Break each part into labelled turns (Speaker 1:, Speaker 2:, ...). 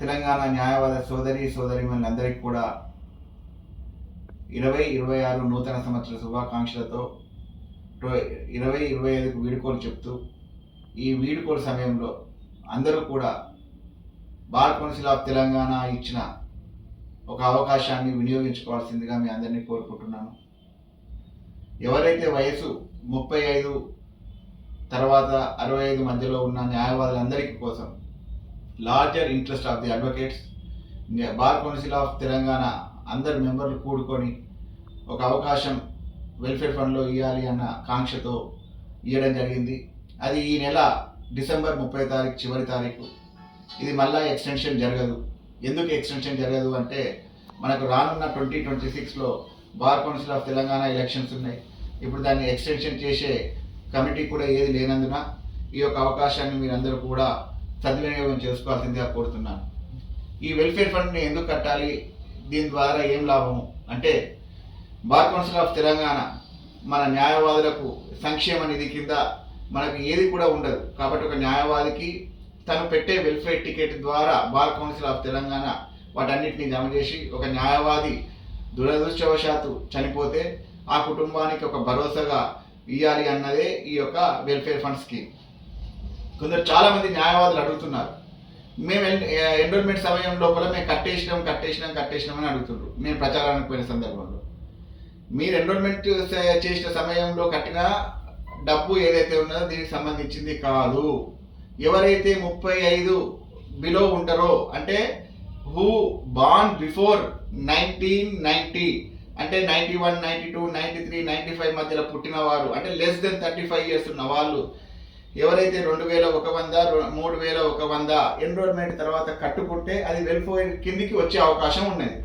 Speaker 1: తెలంగాణ న్యాయవాద సోదరి సోదరి అందరికీ కూడా ఇరవై ఇరవై ఆరు నూతన సంవత్సర శుభాకాంక్షలతో ఇరవై ఇరవై ఐదుకు వీడుకోలు చెప్తూ ఈ వీడుకోలు సమయంలో అందరూ కూడా బార్ కౌన్సిల్ ఆఫ్ తెలంగాణ ఇచ్చిన ఒక అవకాశాన్ని వినియోగించుకోవాల్సిందిగా మీ అందరినీ కోరుకుంటున్నాను. ఎవరైతే వయసు ముప్పై ఐదు తర్వాత అరవై ఐదు మధ్యలో ఉన్న న్యాయవాదులందరికీ కోసం larger interest of the advocates bar council of Telangana అందరు మెంబర్లు కూడుకొని ఒక అవకాశం వెల్ఫేర్ ఫండ్లో ఇవ్వాలి అన్న కాంక్షతో ఇవ్వడం జరిగింది. అది ఈ నెల డిసెంబర్ ముప్పై తారీఖు చివరి తారీఖు. ఇది మళ్ళా ఎక్స్టెన్షన్ జరగదు. ఎందుకు ఎక్స్టెన్షన్ జరగదు అంటే మనకు రానున్న ట్వంటీ ట్వంటీ సిక్స్లో bar council of Telangana elections ఉన్నాయి. ఇప్పుడు దాన్ని ఎక్స్టెన్షన్ చేసే కమిటీ కూడా ఏది లేనందున ఈ యొక్క అవకాశాన్ని మీరందరూ కూడా సద్వినియోగం చేసుకోవాల్సిందిగా కోరుతున్నాను ఈ వెల్ఫేర్ ఫండ్ని ఎందుకు కట్టాలి? దీని ద్వారా ఏం లాభము? అంటే బార్ కౌన్సిల్ ఆఫ్ తెలంగాణ మన న్యాయవాదులకు సంక్షేమ నిధి కింద మనకు ఏది కూడా ఉండదు. కాబట్టి ఒక న్యాయవాదికి తను పెట్టే వెల్ఫేర్ టికెట్ ద్వారా బార్ కౌన్సిల్ ఆఫ్ తెలంగాణ వాటన్నిటిని జమ చేసి ఒక న్యాయవాది దురదృష్టవశాత్తు చనిపోతే ఆ కుటుంబానికి ఒక భరోసాగా ఇవ్వాలి అన్నదే ఈ యొక్క వెల్ఫేర్ ఫండ్ స్కీమ్ కొందరు చాలా మంది న్యాయవాదులు అడుగుతున్నారు. మేము ఎన్రోల్మెంట్ సమయం లోపల మేము కట్టేసినాం కట్టేసినాం కట్టేసినాం అని అడుగుతున్నారు మేము ప్రచారానికి పోయిన సందర్భంలో. మీరు ఎన్రోల్మెంట్ చేసిన సమయంలో కట్టిన డబ్బు ఏదైతే ఉన్నదో దీనికి సంబంధించింది కాదు. ఎవరైతే ముప్పై ఐదు బిలో ఉంటారో అంటే who born before nineteen ninety అంటే ninety one ninety two ninety three ninety five మధ్యలో పుట్టిన వారు అంటే less than thirty five years ఉన్న వాళ్ళు ఎవరైతే రెండు వేల ఒక వంద మూడు వేల ఒక వంద ఎన్రోల్మెంట్ తర్వాత కట్టుకుంటే అది వెల్ఫేర్ కిందికి వచ్చే అవకాశం ఉన్నది.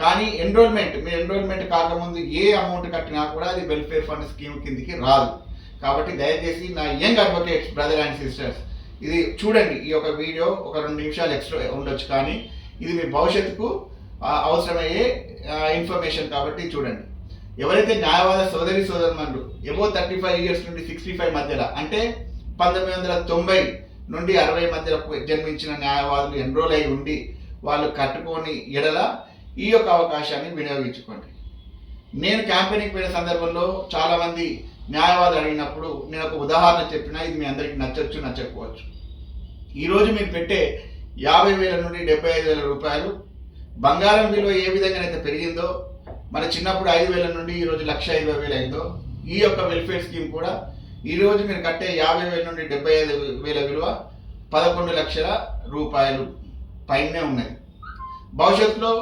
Speaker 1: కానీ ఎన్రోల్మెంట్ మీరు ఎన్రోల్మెంట్ కాకముందు ఏ అమౌంట్ కట్టినా కూడా అది వెల్ఫేర్ ఫండ్ స్కీమ్ కిందికి రాదు. కాబట్టి దయచేసి నా young advocates brother and sisters ఇది చూడండి ఈ యొక్క వీడియో ఒక రెండు నిమిషాలు ఎక్స్ట్రా ఉండొచ్చు కానీ ఇది మీ భవిష్యత్తుకు అవసరమయ్యే ఇన్ఫర్మేషన్ కాబట్టి చూడండి. ఎవరైతే న్యాయవాద సోదరి సోదరులు ఎబో థర్టీ ఫైవ్ ఇయర్స్ నుండి సిక్స్టీ ఫైవ్ మధ్యలో అంటే పంతొమ్మిది వందల తొంభై నుండి అరవై మధ్యలో జన్మించిన న్యాయవాదులు ఎన్రోల్ అయి ఉండి వాళ్ళు కట్టుకొని ఎడల ఈ యొక్క అవకాశాన్ని వినియోగించుకోండి. నేను క్యాంపెయినింగ్ పోయిన సందర్భంలో చాలామంది న్యాయవాదులు అడిగినప్పుడు నేను ఒక ఉదాహరణ చెప్పినా ఇది మీ అందరికి నచ్చవచ్చు నచ్చకపోవచ్చు. ఈరోజు మీరు పెట్టే యాభై వేల నుండి డెబ్బై ఐదు వేల రూపాయలు బంగారం విలువ ఏ విధంగానైతే పెరిగిందో మన చిన్నప్పుడు ఐదు వేల నుండి ఈరోజు లక్ష ఇరవై వేలు అయిందో ఈ యొక్క వెల్ఫేర్ స్కీమ్ కూడా ఈరోజు మీరు కట్టే యాభై వేల నుండి డెబ్బై ఐదు వేల విలువ పదకొండు లక్షల రూపాయలు పైనే ఉన్నది. భవిష్యత్తులో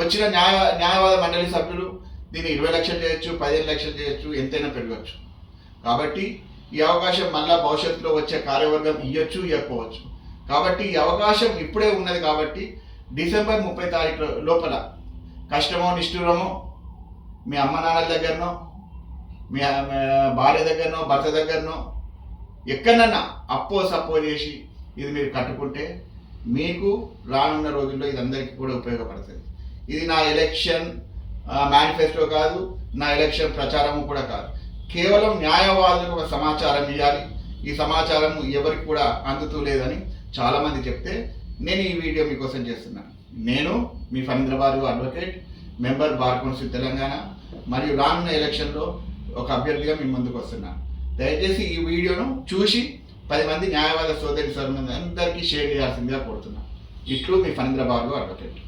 Speaker 1: వచ్చిన న్యాయ న్యాయవాద మండలి సభ్యులు దీన్ని ఇరవై లక్షలు చేయొచ్చు పదిహేను లక్షలు చేయొచ్చు ఎంతైనా పెరగచ్చు. కాబట్టి ఈ అవకాశం మళ్ళా భవిష్యత్తులో వచ్చే కార్యవర్గం ఇవ్వచ్చు ఇవ్వకపోవచ్చు కాబట్టి ఈ అవకాశం ఇప్పుడే ఉన్నది కాబట్టి డిసెంబర్ ముప్పై తారీఖు లోపల కష్టమో నిష్ఠురమో మీ అమ్మ నాన్నల దగ్గరనో మీ మీ భార్య దగ్గరనో భర్త దగ్గరనో ఎక్కడన్నా అప్పో సప్పో చేసి ఇది మీరు కట్టుకుంటే మీకు రానున్న రోజుల్లో ఇది అందరికీ కూడా ఉపయోగపడుతుంది. ఇది నా ఎలక్షన్ మేనిఫెస్టో కాదు నా ఎలక్షన్ ప్రచారము కూడా కాదు. కేవలం న్యాయవాదులకు ఒక సమాచారం ఇవ్వాలి ఈ సమాచారం ఎవరికి కూడా అందుతూ లేదని చాలామంది చెప్తే నేను ఈ వీడియో మీకోసం చేస్తున్నాను. నేను మీ Phanindrababu advocate member bar council Telangana మరియు రానున్న ఎలక్షన్లో ఒక అభ్యర్థిగా మీ ముందుకు వస్తున్నాను దయచేసి ఈ వీడియోను చూసి పది మంది న్యాయవాద సోదరి అందరికీ షేర్ చేయాల్సిందిగా కోరుతున్నాను ఇట్లు మీ ఫణీంద్రబాబు అడ్వకేట్.